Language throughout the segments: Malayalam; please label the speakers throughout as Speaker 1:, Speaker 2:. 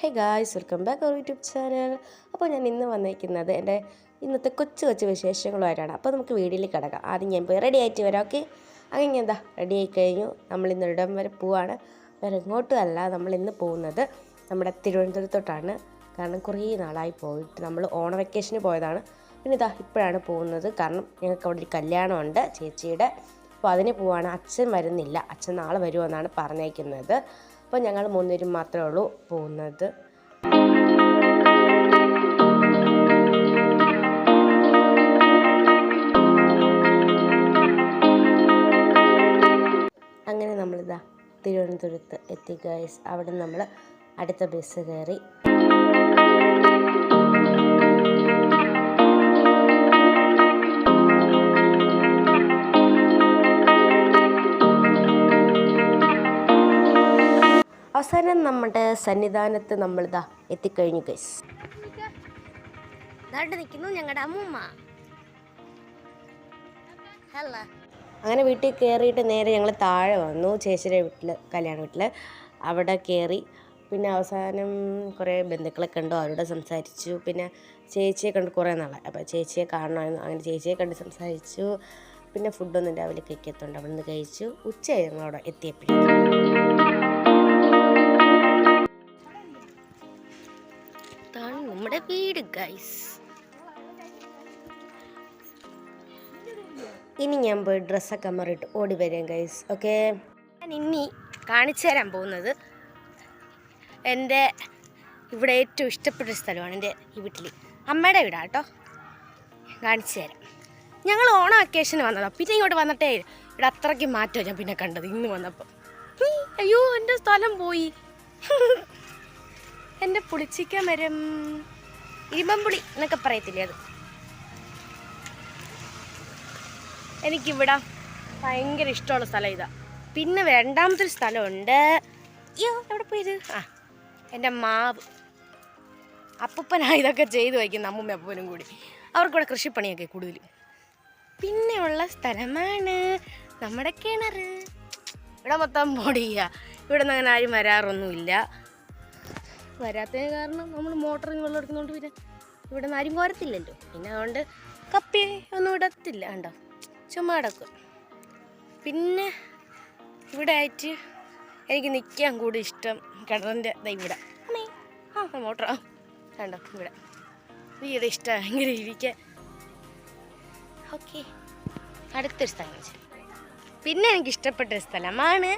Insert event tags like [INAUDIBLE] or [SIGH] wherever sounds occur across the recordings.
Speaker 1: Hey guys welcome back our YouTube channel അപ്പോൾ ഞാൻ ഇന്ന് വന്നിരിക്കുന്നത് എന്റെ ഇന്നത്തെ കൊച്ചു കൊച്ചു വിശേഷങ്ങളുമായിട്ടാണ്. അപ്പോൾ നമുക്ക് വീഡിയോയിൽ കിടക്കാം. ആദ്യം ഞാൻ പോയി റെഡി ആയിട്ട് വരാം ഓക്കെ അങ്ങനെ എന്താ റെഡി ആയി കഴിഞ്ഞു. നമ്മൾ ഇന്ന് ഇടം വരെ പോവാണ്. വേറെ എങ്ങോട്ടും അല്ല നമ്മൾ ഇന്ന് പോകുന്നത് നമ്മുടെ തിരുവനന്തപുരത്തോട്ടാണ്. കാരണം കുറേ നാളായി പോയിട്ട് നമ്മൾ ഓണ വെക്കേഷന് പോയതാണ്. പിന്നെ ഇതാ ഇപ്പോഴാണ് പോകുന്നത്. കാരണം ഞങ്ങൾക്ക് അവിടെ ഒരു കല്യാണമുണ്ട് ചേച്ചിയുടെ. അപ്പോൾ അതിന് പോവാണ്. അച്ഛൻ വരുന്നില്ല. അച്ഛൻ നാളെ വരുമെന്നാണ് പറഞ്ഞേക്കുന്നത്. അപ്പോൾ ഞങ്ങൾ മൂന്നുപേരും മാത്രമേ ഉള്ളൂ പോകുന്നത്. അങ്ങനെ നമ്മളിതാ തിരുവനന്തപുരത്ത് എത്തി ഗൈസ് അവിടെ നമ്മൾ അടുത്ത ബസ് കയറി. അവസാനം നമ്മുടെ സന്നിധാനത്ത് നമ്മളിതാ എത്തിക്കഴിഞ്ഞു ഗൈസ്
Speaker 2: നിൽക്കുന്നു ഞങ്ങളുടെ അമ്മൂമ്മ. ഹലോ
Speaker 1: അങ്ങനെ വീട്ടിൽ കയറിയിട്ട് നേരെ ഞങ്ങൾ താഴെ വന്നു ചേച്ചിയുടെ വീട്ടിൽ കല്യാണ വീട്ടിൽ അവിടെ കയറി പിന്നെ അവസാനം കുറേ ബന്ധുക്കളെ കണ്ടു അവരോട് സംസാരിച്ചു. പിന്നെ ചേച്ചിയെ കണ്ട് കുറേ നാളായി. അപ്പോൾ ചേച്ചിയെ കാണണമായിരുന്നു. അങ്ങനെ ചേച്ചിയെ കണ്ട് സംസാരിച്ചു. പിന്നെ ഫുഡൊന്നും രാവിലെ കഴിക്കത്തുണ്ട് അവിടെ നിന്ന് കഴിച്ചു. ഉച്ചയായി ഞങ്ങളവിടെ എത്തിയപ്പോഴേക്കും.
Speaker 2: വീട് ഗൈസ്
Speaker 1: ഇനി ഞാൻ പോയി ഡ്രസ്സൊക്കെ മാറിയിട്ട് ഓടി വരാം ഗൈസ് ഓക്കെ
Speaker 2: ഞാൻ ഇനി കാണിച്ചു തരാൻ പോകുന്നത് എന്റെ ഇവിടെ ഏറ്റവും ഇഷ്ടപ്പെട്ട സ്ഥലമാണ് എന്റെ ഈ വീട്ടിൽ അമ്മയുടെ വീടാ കേട്ടോ. കാണിച്ചു തരാം. ഞങ്ങൾ ഓണ വെക്കേഷന് വന്നതാണ് പിന്നെ ഇങ്ങോട്ട് വന്നിട്ടേ ഇവിടെ അത്രയ്ക്ക് മാറ്റം ഞാൻ പിന്നെ കണ്ടത് ഇന്ന് വന്നപ്പോൾ അയ്യോ എന്റെ സ്ഥലം പോയി. എന്റെ പുളിച്ചിക്ക മരം. ഇരുമ്പമ്പുളി എന്നൊക്കെ പറയത്തില്ലേ അത്? എനിക്കിവിടെ ഭയങ്കര ഇഷ്ടമുള്ള സ്ഥലം ഇതാ. പിന്നെ രണ്ടാമത്തെ ഒരു സ്ഥലമുണ്ട്. അയ്യോ എവിടെ പോയത്? ആ എന്റെ മാവ്. അപ്പൂപ്പനാ ഇതൊക്കെ ചെയ്തു വയ്ക്കുന്ന അമ്മൂമ്മ അപ്പനും കൂടി. അവർക്കിവിടെ കൃഷിപ്പണിയൊക്കെ കൂടുതൽ. പിന്നെയുള്ള സ്ഥലമാണ് നമ്മുടെ കിണർ ഇവിടെ മൊത്തം പൊടിയ. ഇവിടെ നിന്ന് അങ്ങനെ ആരും വരാറൊന്നുമില്ല. വരാത്തതിന് കാരണം നമ്മൾ മോട്ടറിൽ വെള്ളം എടുക്കുന്നതുകൊണ്ട് പിന്നെ ഇവിടെ നിന്ന് ആരും കോരത്തില്ലല്ലോ പിന്നെ അതുകൊണ്ട് കപ്പി ഒന്നും ഇടത്തില്ല കണ്ടോ? ചുമ്മാ അടക്കും പിന്നെ ഇവിടെ ആയിട്ട് എനിക്ക് നിൽക്കാൻ കൂടി ഇഷ്ടം കിണറിന്റെ ഇവിടെ. ആ മോട്ടറാ കണ്ടോ? ഇവിടെ. വീട് ഇഷ്ടം ഭയങ്കര ഇരിക്കാൻ. ഓക്കെ. അടുത്തൊരു സ്ഥലം പിന്നെ എനിക്ക് ഇഷ്ടപ്പെട്ട ഒരു സ്ഥലമാണ്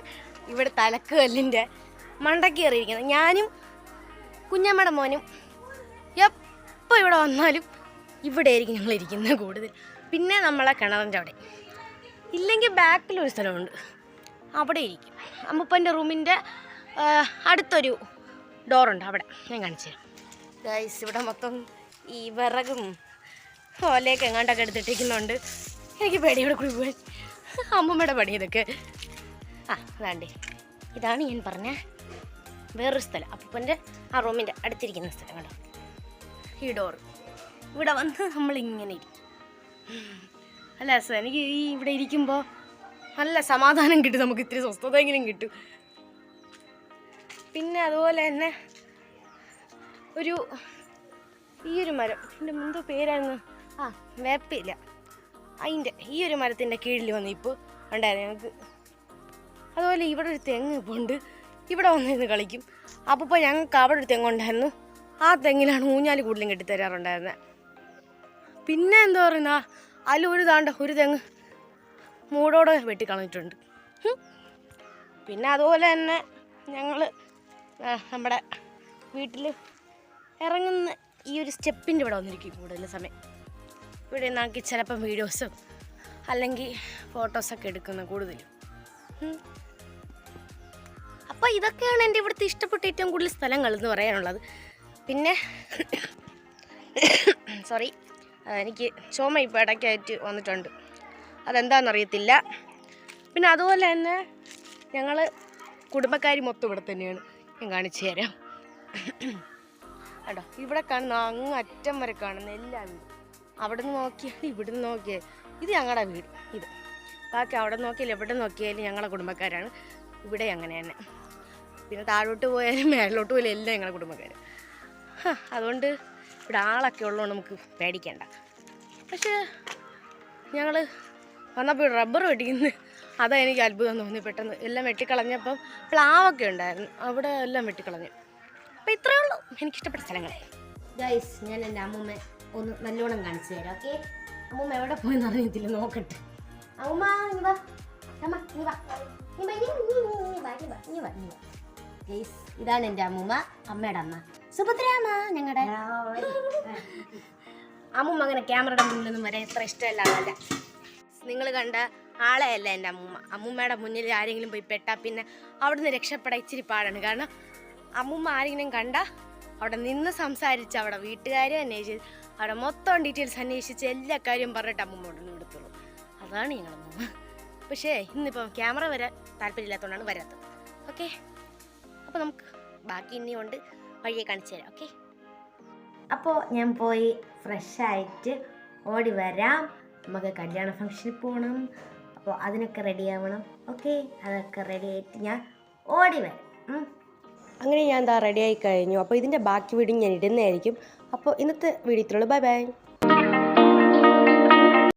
Speaker 2: ഇവിടെ തലക്കല്ലിന്റെ മണ്ടക്കേറിയിരിക്കുന്നത് ഞാനും കുഞ്ഞമ്മയുടെ മോനും. എപ്പോൾ ഇവിടെ വന്നാലും ഇവിടെ ആയിരിക്കും ഞങ്ങൾ ഇരിക്കുന്നത് കൂടുതൽ. പിന്നെ നമ്മളെ കിണറിന്റെ അവിടെ. ഇല്ലെങ്കിൽ ബാക്കിലൊരു സ്ഥലമുണ്ട്. അവിടെ ഇരിക്കും. അമ്മപ്പന്റെ റൂമിന്റെ അടുത്തൊരു ഡോറുണ്ട് അവിടെ. ഞാൻ കാണിച്ചു തരാം. ഗൈസ് ഇവിടെ മൊത്തം ഈ വിറകും ഓലയൊക്കെ എങ്ങാണ്ടൊക്കെ എടുത്തിട്ടിരിക്കുന്നുണ്ട്. എനിക്ക് പേടി ഇവിടെ കൂടി പോയി അമ്മമ്മയുടെ പണി ഇതൊക്കെ. ആ വേണ്ടേ. ഇതാണ് ഞാൻ പറഞ്ഞ വേറൊരു സ്ഥലം. അപ്പന്റെ ആ റൂമിന്റെ അടുത്തിരിക്കുന്ന സ്ഥലം കണ്ടോ? ഈ ഡോർ ഇവിടെ വന്ന് നമ്മളിങ്ങനെ ഇരിക്കും. അല്ല സ എനിക്ക് ഈ ഇവിടെ ഇരിക്കുമ്പോൾ നല്ല സമാധാനം കിട്ടും. നമുക്ക് ഇത്തിരി സ്വസ്ഥത എങ്കിലും കിട്ടും. പിന്നെ അതുപോലെ തന്നെ ഒരു ഈ ഒരു മരം. എന്റെ എന്തോ പേരായിരുന്നു? ആ വേപ്പില്ല അതിന്റെ ഈ ഒരു മരത്തിന്റെ കീഴിൽ വന്ന് ഇപ്പോൾ ഉണ്ടായിരുന്നു ഞങ്ങൾക്ക് അതുപോലെ ഇവിടെ ഒരു തെങ്ങ് ഇപ്പോൾ ഉണ്ട് ഇവിടെ വന്നിരുന്ന് കളിക്കും. അപ്പോൾ ഇപ്പോൾ ഞങ്ങൾക്ക് അവിടെ ഒരു തെങ്ങുണ്ടായിരുന്നു ആ തെങ്ങിലാണ് ഊഞ്ഞാൽ കൂടുതലും കെട്ടിത്തരാറുണ്ടായിരുന്നത് പിന്നെ എന്താ പറയുന്ന അതിൽ ഒരു താണ്ട ഒരു തെങ്ങ് മൂടോടെ വെട്ടിക്കളഞ്ഞിട്ടുണ്ട്. പിന്നെ അതുപോലെ തന്നെ ഞങ്ങൾ നമ്മുടെ വീട്ടിൽ ഇറങ്ങുന്ന ഈ ഒരു സ്റ്റെപ്പിന്റെ ഇവിടെ വന്നിരിക്കും കൂടുതൽ സമയം. ഇവിടെ നിന്നാക്കി ചിലപ്പം വീഡിയോസും അല്ലെങ്കിൽ ഫോട്ടോസൊക്കെ എടുക്കുന്ന കൂടുതലും. അപ്പോൾ ഇതൊക്കെയാണ് എന്റെ ഇവിടുത്തെ ഇഷ്ടപ്പെട്ട ഏറ്റവും കൂടുതൽ സ്ഥലങ്ങൾ എന്ന് പറയാനുള്ളത്. പിന്നെ സോറി എനിക്ക് ചുമ ഇപ്പോൾ ഇടയ്ക്കായിട്ട് വന്നിട്ടുണ്ട്. അതെന്താണെന്നറിയത്തില്ല പിന്നെ അതുപോലെ തന്നെ ഞങ്ങൾ കുടുംബക്കാർ മൊത്തം ഇവിടെ തന്നെയാണ്. ഞാൻ കാണിച്ചു തരാം. കേട്ടോ ഇവിടെ കാണുന്ന അങ്ങ് അറ്റം വരെ കാണുന്ന എല്ലാ വീടും. അവിടെ നിന്ന് നോക്കിയാൽ ഇവിടെ നിന്ന് നോക്കിയാൽ ഇത് ഞങ്ങളുടെ വീട്. ഇത്. ബാക്കി അവിടെ നോക്കിയാലും എവിടെ നോക്കിയാലും ഞങ്ങളുടെ കുടുംബക്കാരാണ്. ഇവിടെ അങ്ങനെ തന്നെ. പിന്നെ താഴോട്ട് പോയാലും [LAUGHS] മേളിലോട്ട് പോയാലും എല്ലാം ഞങ്ങളുടെ കുടുംബക്കാർ അതുകൊണ്ട് ഇവിടെ ആളൊക്കെ ഉള്ളതുകൊണ്ട് നമുക്ക് പേടിക്കണ്ട. പക്ഷേ ഞങ്ങൾ വന്നപ്പോൾ റബ്ബർ വെട്ടിക്കുന്നു. അതാ എനിക്ക് അത്ഭുതം തോന്നി പെട്ടെന്ന്. എല്ലാം വെട്ടിക്കളഞ്ഞപ്പം പ്ലാവൊക്കെ ഉണ്ടായിരുന്നു. അവിടെ എല്ലാം വെട്ടിക്കളഞ്ഞു. അപ്പം ഇത്രയേ ഉള്ളൂ. എനിക്കിഷ്ടപ്പെട്ട സ്ഥലങ്ങൾ ഗൈസ് ഞാൻ എന്റെ അമ്മൂമ്മ ഒന്ന് നല്ലോണം കാണിച്ചു തരാം ഓക്കെ അമ്മൂമ്മ എവിടെ പോയെന്ന് അറിയത്തില്ല നോക്കട്ടെ. അമ്മൂമ്മ അമ്മ നീ വാ. വാ, നീ വാ, നീ വാ, നീ വാ, നീ വാ, നീ വാ, നീ വാ. ഇതാണ് എന്റെ അമ്മൂമ്മ അമ്മയുടെ അമ്മ. സുഭദ്രാമ്മ ഞങ്ങളുടെ [LAUGHS] അമ്മൂമ്മ അങ്ങനെ ക്യാമറയുടെ മുന്നിലൊന്നും വരെ ഇത്ര ഇഷ്ടമല്ല അതല്ല നിങ്ങൾ കണ്ട ആളെയല്ല എന്റെ അമ്മൂമ്മ. അമ്മൂമ്മയുടെ മുന്നിൽ ആരെങ്കിലും പോയി പെട്ടാൽ പിന്നെ അവിടുന്ന് രക്ഷപ്പെടാൻ ഇച്ചിരി പാടാണ്. കാരണം അമ്മൂമ്മ ആരെങ്കിലും കണ്ട അവിടെ നിന്ന് സംസാരിച്ച് അവിടെ വീട്ടുകാരെ അന്വേഷിച്ച് അവിടെ മൊത്തം ഡീറ്റെയിൽസ് അന്വേഷിച്ച് എല്ലാ കാര്യവും പറഞ്ഞിട്ട് അമ്മൂമ്മ അവിടെ നിന്ന് എടുത്തുള്ളൂ അതാണ് ഞങ്ങൾ അമ്മൂമ്മ. പക്ഷേ ഇന്നിപ്പം ക്യാമറ വരെ താല്പര്യമില്ലാത്തതുകൊണ്ടാണ് വരാത്തത്. ഓക്കെ അപ്പോൾ നമുക്ക് ബാക്കി ഇനിയുണ്ട് വഴിയെ കാണിച്ചു തരാം ഓക്കെ അപ്പോൾ ഞാൻ പോയി ഫ്രഷ് ആയിട്ട് ഓടി വരാം. നമുക്ക് കല്യാണ ഫംഗ്ഷനിൽ പോകണം അപ്പോൾ അതിനൊക്കെ റെഡി ആവണം ഓക്കെ അതൊക്കെ റെഡി ആയിട്ട് ഞാൻ ഓടി വരാം
Speaker 1: അങ്ങനെ ഞാൻ എന്താ റെഡി ആയി കഴിഞ്ഞു. അപ്പോൾ ഇതിന്റെ ബാക്കി വീഡിയോ ഞാൻ ഇടുന്നതായിരിക്കും. അപ്പോൾ ഇന്നത്തെ വീഡിയോ ഇത്രയുള്ളൂ ബൈ ബൈ